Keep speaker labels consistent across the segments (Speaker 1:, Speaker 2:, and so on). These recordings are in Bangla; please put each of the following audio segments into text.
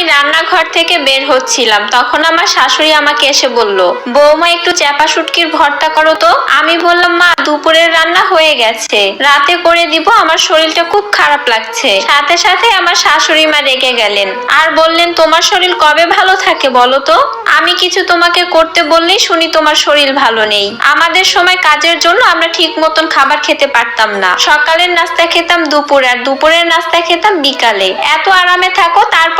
Speaker 1: আমি রান্নাঘর থেকে বের হচ্ছিলাম। তখন আমার শাশুড়ি আমাকে এসে বলল, বৌমা, একটু চ্যাপা শুটকির ভর্তা করো তো। আমি বললাম, মা, দুপুরের রান্না হয়ে গেছে। রাতে করে দিব, আমার শরীরটা খুব খারাপ লাগছে। সাথে সাথে আমার শাশুড়ি মা রেগে গেলেন। আর বললেন, তোমার শরীর কবে ভালো থাকে বলো তো? আমি কিছু তোমাকে করতে বললেই শুনি তোমার শরীর ভালো নেই। আমাদের সময় কাজের জন্য আমরা ঠিক মতন খাবার খেতে পারতাম না। সকালের নাস্তা খেতাম দুপুরে, আর দুপুরের নাস্তা খেতাম বিকালে। এত আরামে থাকো তারপরও তোমার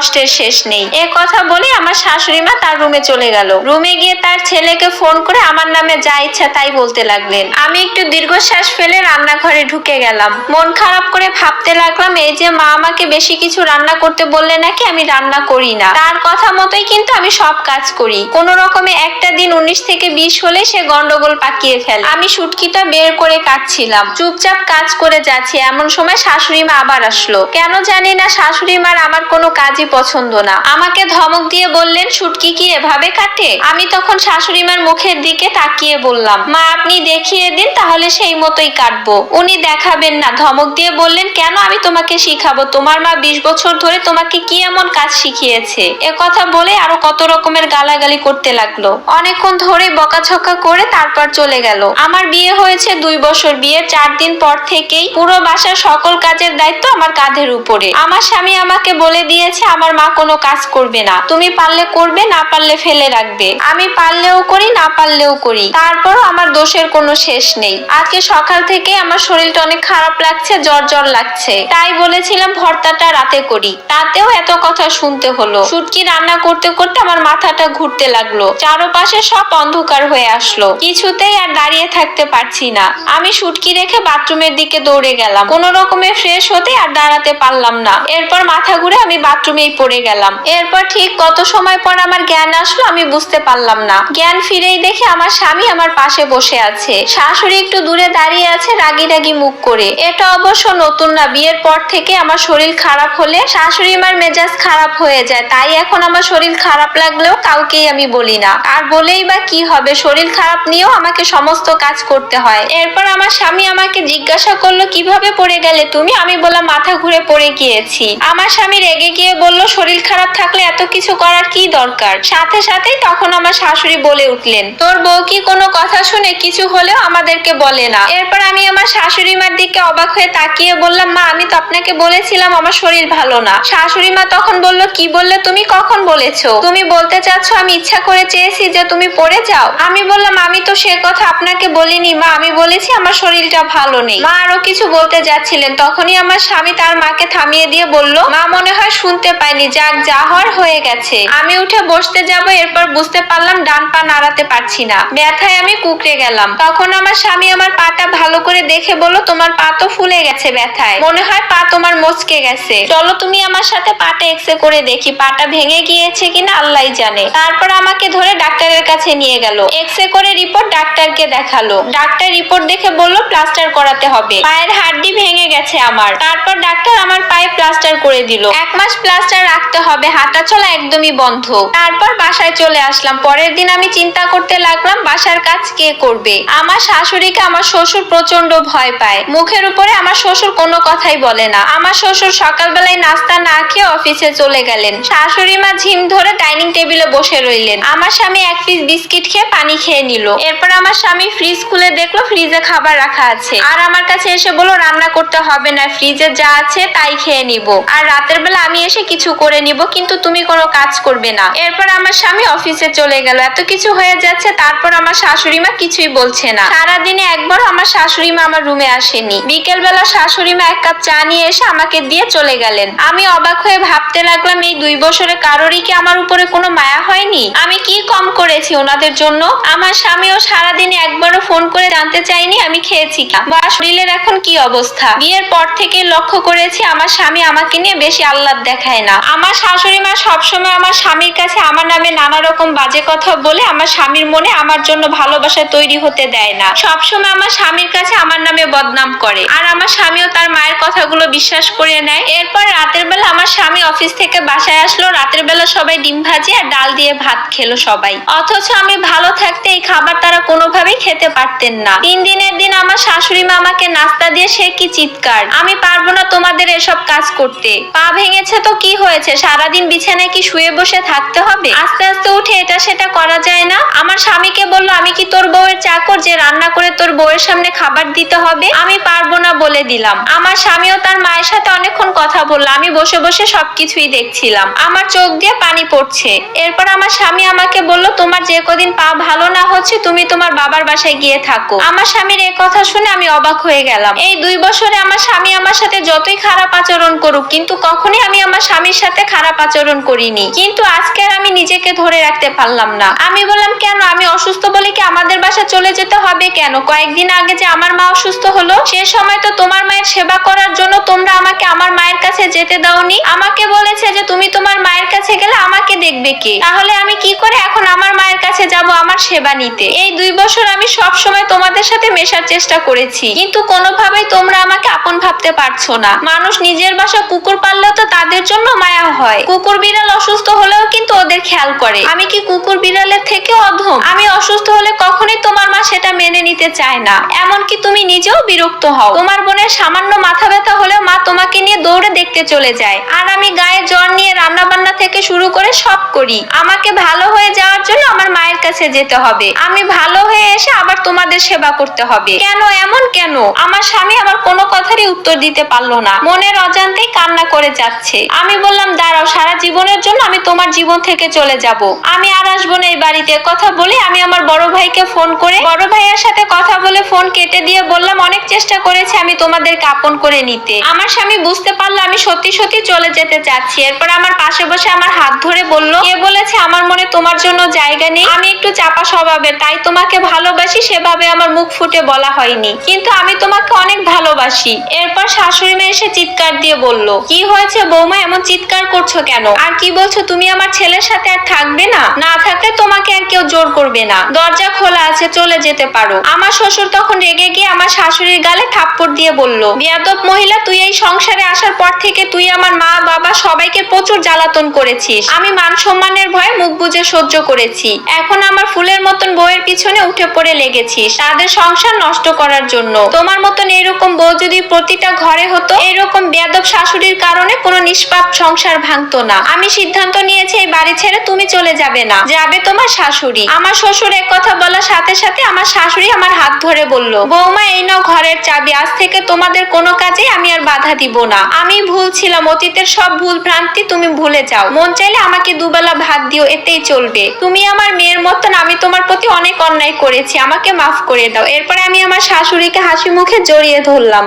Speaker 1: কষ্টের শেষ নেই। এ কথা বলে আমার শাশুড়ি মা তার রুমে চলে গেল। রুমে গিয়ে তার ছেলেকে ফোন করে আমার নামে যা ইচ্ছা তাই বলতে লাগলেন। আমি একটু দীর্ঘশ্বাস ফেলে রান্নাঘরে ঢুকে গেলাম। মন খারাপ করে ভাবতে লাগলাম, এই যে মা আমাকে বেশি কিছু রান্না করতে বললে নাকি আমি রান্না করি না? তার কথা মতোই কিন্তু আমি সব কাজ করি। কোন রকমে একটা দিন উনিশ থেকে বিশ হলে সে গন্ডগোল পাকিয়ে ফেলে। আমি সুটকিটা বের করে কাটছিলাম। চুপচাপ কাজ করে যাচ্ছি, এমন সময় শাশুড়ি মা আবার আসলো। কেন জানি না শাশুড়ি মার আমার কোনো কাজই পছন্দ না। আমাকে ধমক দিয়ে বললেন, সুটকি কি এভাবে কাটে? আমি তখন শাশুড়ি মার মুখের দিকে তাকিয়ে বললাম, মা, আপনি দেখিয়ে দিন, তাহলে সেই মতোই কাটবো। উনি দেখাবেন না, ধমক দিয়ে বললেন, কেন আমি তোমাকে শিখাবো? তোমার মা বিশ বছর ধরে তোমাকে কি এমন কাজ শিখিয়েছে? এ কথা বলে আরও কত রকমের গালাগালি করতে লাগল। অনেকক্ষণ ধরে বকাঝকা করে তারপর চলে গেল। আমার বিয়ে হয়েছে দুই বছর বিয়ের চার দিন পর থেকেই পুরো বাসার সকল কাজের দায়িত্ব আমার কাঁধের উপরে। আমার স্বামী আমাকে বলে দিয়েছে আমার মা কোনো কাজ করবে না। তুমি পারলে করবে, না পারলে ফেলে রাখবে। আমি পারলেও করি, না পারলেও করি। তারপরও আমার দোষের কোনো শেষ নেই। আজকে সকাল থেকে আমার শরীরটা অনেক খারাপ লাগছে, জ্বর জ্বর লাগছে। তাই বলেছিলাম, ভর্তাটা রাতে করি। তাতেও এত কথা শুনতে হলো। শুটকি রান্না করতে করতে আমার মাথাটা ঘুরতে লাগল। চারপাশে সব অন্ধকার হয়ে আসলো। কিছুতেই আর দাঁড়িয়ে থাকতে পারছি না। আমি শুটকি রেখে বাথরুমের দিকে দৌড়ে গেলাম। কোনো রকমে ফ্রেশ হতে আর দাঁড়াতে পারলাম না। এরপর মাথা ঘুরে আমি বাথরুমেই পড়ে গেলাম। এরপর ঠিক কত সময় পর আমার জ্ঞান আসলো আমি বুঝতে পারলাম না। জ্ঞান ফিরেই দেখে আমার স্বামী আমার পাশে বসে আছে। শাশুড়ি একটু দূরে দাঁড়িয়ে আছে রাগি রাগি মুখ করে। এটা অবশ্য নতুন না, বিয়ের পর থেকে আমার শরীর খারাপ হলে শাশুড়ি মার মেজাজ খারাপ হয়ে যায়। তাই এখন আমার শরীর খারাপ লাগলেও কাউকেই আমি বলি না। আর বলেই বা কি হবে, শরীর খারাপ নিয়েও আমাকে সমস্ত কাজ করতে হয়। এরপর আমার স্বামী আমাকে জিজ্ঞাসা করল, কীভাবে পড়ে গেলে তুমি? আমি বললাম, মাথা ঘুরে পড়ে গিয়েছি। আমার স্বামী রেগে গিয়ে বলল, শরীর খারাপ থাকলে এত কিছু করার কি দরকার? সাথে সাথেই তখন আমার শাশুড়ি বলে উঠলেন, তোর বউ কি কোনো কথা শুনে কিছু হলেও আমাদেরকে বলে না? এরপর আমি আমার শাশুড়ি মার দিকে অবাক হয়ে তাকিয়ে বললাম, মা, আমি তো আপনাকে বলেছিলাম আমার শরীর ভালো না। শাশুড়ি মা তখন বলল, কি বললে তুমি কখন বলেছ? তুমি বলতে চাচ্ছ আমি ইচ্ছা করে চেয়েছি যে তুমি পড়ে যাও। আমি বললাম, আমি তো সে কথা আপনাকে বলিনি, মা, আমি বলেছি আমার শরীরটা ভালো নেই। মা আরও কিছু বলতে যাচ্ছিলেন, তখনই আমার স্বামী তার মাকে থামিয়ে দিয়ে বলল, মা, মনে হয় শুনতে পাইনি, যাক যা হওয়ার হয়ে গেছে। আমি উঠে বসতে যাব, এরপর বুঝতে পারলাম ডান পা নাড়াতে পারছি না। ব্যথায় আমি কুকড়ে গেলাম। তখন আমার স্বামী আমার পাটা ভালো করে দেখে বলল, তোমার পা তো ফুলে গেছে ব্যথায়। মনে হয় পা তোমার মচকে গেছে। চলো তুমি আমার সাথে পাটা এক্সরে করে দেখি, পাটা ভেঙে গিয়েছে কিনা আল্লাহ জানে। তারপর আমাকে ধরে ডাক্তারের কাছে নিয়ে গেল। এক্সরে করে রিপোর্ট ডাক্তারকে দেখাল। ডাক্তার রিপোর্ট দেখে বলল, প্লাস্টার করাতে হবে। পায়ের হাড্ডি ভেঙে গেছে আমার। তারপর ডাক্তার আমার পায়ে প্লাস্টার করে দিল। এক মাস প্লাস্টার রাখতে হবে, হাঁটা চলা একদমই বন্ধ। তারপর বাসায় চলে আসলাম। পরের দিন আমি চিন্তা করতে লাগলাম, বাসার কাজ কে করবে? আমার শাশুড়িকে আমার শ্বশুর প্রচণ্ড ভয় পায়। মুখের উপরে আমার শ্বশুর কোনো কথাই বলে না। আমার শ্বশুর সকালবেলায় নাস্তা না খেয়ে অফিসে চলে গেলেন। শাশুড়ি মা ঝিম ধরে ডাইনিং টেবিলে বসে রইলেন। আমার স্বামী এক পিস বিস্কিট খেয়ে পানি খেয়ে নিল। এরপর আমার স্বামী ফ্রিজ খুলে দেখল ফ্রিজে খাবার রাখা আছে। আর আমার কাছে এসে বলল, রান্না করতে হবে না ফ্রিজে যা আছে তাই খেয়ে নিব। আর রাতের বেলা আমি এসে কিছু করে নিব, কিন্তু তুমি কোনো কাজ করবে না। এরপর আমার স্বামী অফিসে চলে গেল। এত কিছু হয়ে যাচ্ছে, তারপর আমার শাশুড়ি মা কিছুই বলছে না। সারাদিনে একবার আমার শাশুড়ি মা আমার রুমে আসেনি। বিকেল বেলা শাশুড়ি মা এক কাপ চা নিয়ে এসে আমাকে দিয়ে চলে গেলেন। আমি অবাক হয়ে ভাবতে লাগলাম, এই দুই বছরে কারোরই কি আমার উপরে কোনো মায়া হয়নি? আমি কি কম করেছি ওনাদের জন্য? আমার স্বামীও সারাদিনে একবারও ফোন করে জানতে চাইনি আমি খেয়েছি কি। বা শরীরের এখন কি অবস্থা? বিয়ের পর থেকে লক্ষ্য করেছি আমার স্বামী আমাকে নিয়ে বেশি আহ্লাদ দেখায় না। আমার শাশুড়ি মা সবসময় আমার স্বামীর কাছে আমার নামে নানা রকম বাজে কথা বলে আমার স্বামীর মনে আমার জন্য ভালোবাসা তৈরি হতে দেয় না। সবসময় আমার স্বামীর কাছে আমার নামে বদনাম করে। আর আমার স্বামীও তার মায়ের কথাগুলো বিশ্বাস করে নেয়। এরপর রাতের বেলা আমার স্বামী অফিস থেকে বাসায় আসলো। রাতের বেলা সবাই ডিম ভাজি আর ডাল দিয়ে ভাত খেলো সবাই। অথচ আমি ভালো থাকতে এই খাবার তারা কোনোভাবেই খেতে পারতেন না। তিন দিনের দিন আমার শাশুড়ি মা আমাকে নাস্তা দিয়ে, সে কি চিৎকার? আমি পারব না তোমাদের এসব কাজ করতে। পা ভেঙেছে তো কি হয়েছে? সারাদিন বিছানায় কি শুয়ে বসে থাকতে হবে? আস্তে আস্তে উঠে এটা সেটা করা যায় না। আমার স্বামীকে বলল, আমি কি তোর বউয়ের চাকর যে রান্না করে তোর বউয়ের সামনে খাবার দিতে হবে? আমি পারব না বলে দিলাম। আমার স্বামীও তার মায়ের সাথে অনেকক্ষণ কথা বলল, আমি বসে বসে সবকিছুই দেখছিলাম। আমার চোখ দিয়ে পানি পড়ছে। এরপর আমার স্বামী আমাকে বলল, তোমার যে কদিন পা ভালো না হচ্ছে, তুমি তোমার বাবার বাসায় গিয়ে থাকো। আমার স্বামীর এই কথা শুনে আমি অবাক হয়ে গেলাম। এই দুই বছরে আমার স্বামী আমার সাথে যতই খারাপ আচরণ করুক, কিন্তু কখনোই আমি আমার স্বামীর সাথে খারাপ আচরণ করিনি। কিন্তু আজকে আমি নিজেকে ধরে রাখতে পারলাম না। আমি বললাম, কেন? আমি অসুস্থ বলে কি আমাদের বাসা চলে যেতে হবে কেন? কয়েকদিন আগে যে আমার মা অসুস্থ হলো, সে সময় তো তোমার মায়ের সেবা করার জন্য তোমরা আমাকে আমার কাছে যেতে দাওনি। আমাকে বলেছে যে তুমি তোমার মায়ের কাছে গেলে আমাকে দেখবে কে। তাহলে আমি কি করে এখন আমার মায়ের কাছে যাব আমার সেবা নিতে? এই দুই বছর আমি সব সময় তোমাদের সাথে মেশার চেষ্টা করেছি। কিন্তু কোনোভাবেই তোমরা আমাকে আপন ভাবতে পারছ না। মানুষ নিজের বাসা কুকুর পাললেও তো তাদের জন্য মায়া হয়। কুকুর বিড়াল অসুস্থ হলেও কিন্তু ওদের খেয়াল করে। আমি কি কুকুর বিড়ালের থেকে অধম? আমি অসুস্থ হলে কখনোই তোমার মা সেটা মেনে নিতে চায় না। এমনকি তুমি নিজেও বিরক্ত হও। তোমার বোনের সামান্য মাথা ব্যথা হলেও মা তোমাকে নিয়ে দৌড়ে দেখতে চলে যায়। আর আমি গায়ে জ্বর নিয়ে রান্না বান্না থেকে শুরু করে সব করি। আমাকে ভালো হয়ে যাওয়ার জন্য আমার মায়ের কাছে যেতে হবে। আমি ভালো হয়ে এসে আবার তোমাদের সেবা করতে হবে। কেন এমন কেন? আমার স্বামী আমার কোনো কথারই উত্তর দিতে পারল না। মনের অজান্তেই কান্না করে যাচ্ছে। আমি বললাম, দাঁড়াও, সারা জীবনের জন্য আমি তোমার জীবন থেকে চলে যাব। আমি আর আসব না এই বাড়িতে। কথা বলে আমি আমার বড় ভাইকে ফোন করে, বড় ভাইয়ের সাথে কথা বলে ফোন কেটে দিয়ে বললাম, অনেক চেষ্টা করেছি আমি তোমাদেরকে আপন করে নিতে। আমার স্বামী বুঝতে পারল আমি সত্যি সত্যি চলে যেতে চাচ্ছি। এরপর আমার পাশে বসে আমার হাত ধরে বলল, কে বলেছে আমার মনে তোমার জন্য জায়গা নেই? আমি একটু চাপা স্বভাবের তাই তোমাকে ভালোবাসি, সেভাবে আমার মুখ ফুটে বলা হয়নি। কিন্তু আমি তোমাকে অনেক ভালোবাসি। এরপর শাশুড়ি মেয়ে এসে চিৎকার দিয়ে বলল, কি হয়েছে বৌমা, এমন চিৎকার করছ কেন? আর কি বলছো, তুমি আমার ছেলের সাথে আর থাকবে না? না থাকলে তোমাকে আর কেউ জোর করবে না। দরজা খোলা আছে, চলে যেতে পারো। আমার শ্বশুর তখন রেগে গিয়ে আমার শাশুড়ির গালে থাপ্পড় দিয়ে বলল, বিয়াদব মহিলা, তুই এই সংসারে আসার পর থেকে তুই আমার মা, বাবা সবাইকে প্রচুর জ্বালাতন করেছিস। আমি মান সম্মানের ভয়ে মুখ বুজে সহ্য করেছি। এখন আমার ফুলের মতন বউয়ের পিছনে উঠে পড়ে লেগেছিস। তাদের সংসার নষ্ট করার জন্য। তোমার মতন এরকম বউ যদি প্রতিটা ঘরে হতো, এরকম বেয়াদব শাশুড়ির কারণে কোনো নিষ্পাপ সংসার ভাঙতো না। আমি সিদ্ধান্ত নিয়েছি, এই বাড়ি ছেড়ে তুমি চলে যাবে না। যাবে তোমার শাশুড়ি। আমার শ্বশুর এক কথা বলার সাথে সাথে আমার শাশুড়ি আমার হাত ধরে বলল, বৌমা, এই নাও ঘরের চাবি। আজ থেকে তোমাদের কোনো কাজে আমি আর বাধা দিব না। আমি ভুল ছিলাম অতীতের সব ভুল ভ্রান্তি তুমি ভুলে যাও। মন চাইলে আমাকে দুবেলা ভাত দিও, এতেই চলবে। তুমি আমার মেয়ের মতন, আমি তোমার প্রতি অনেক অন্যায় করেছি, আমাকে মাফ করে দাও। এরপরে আমি আমার শাশুড়িকে হাসি মুখে জড়িয়ে ধরলাম।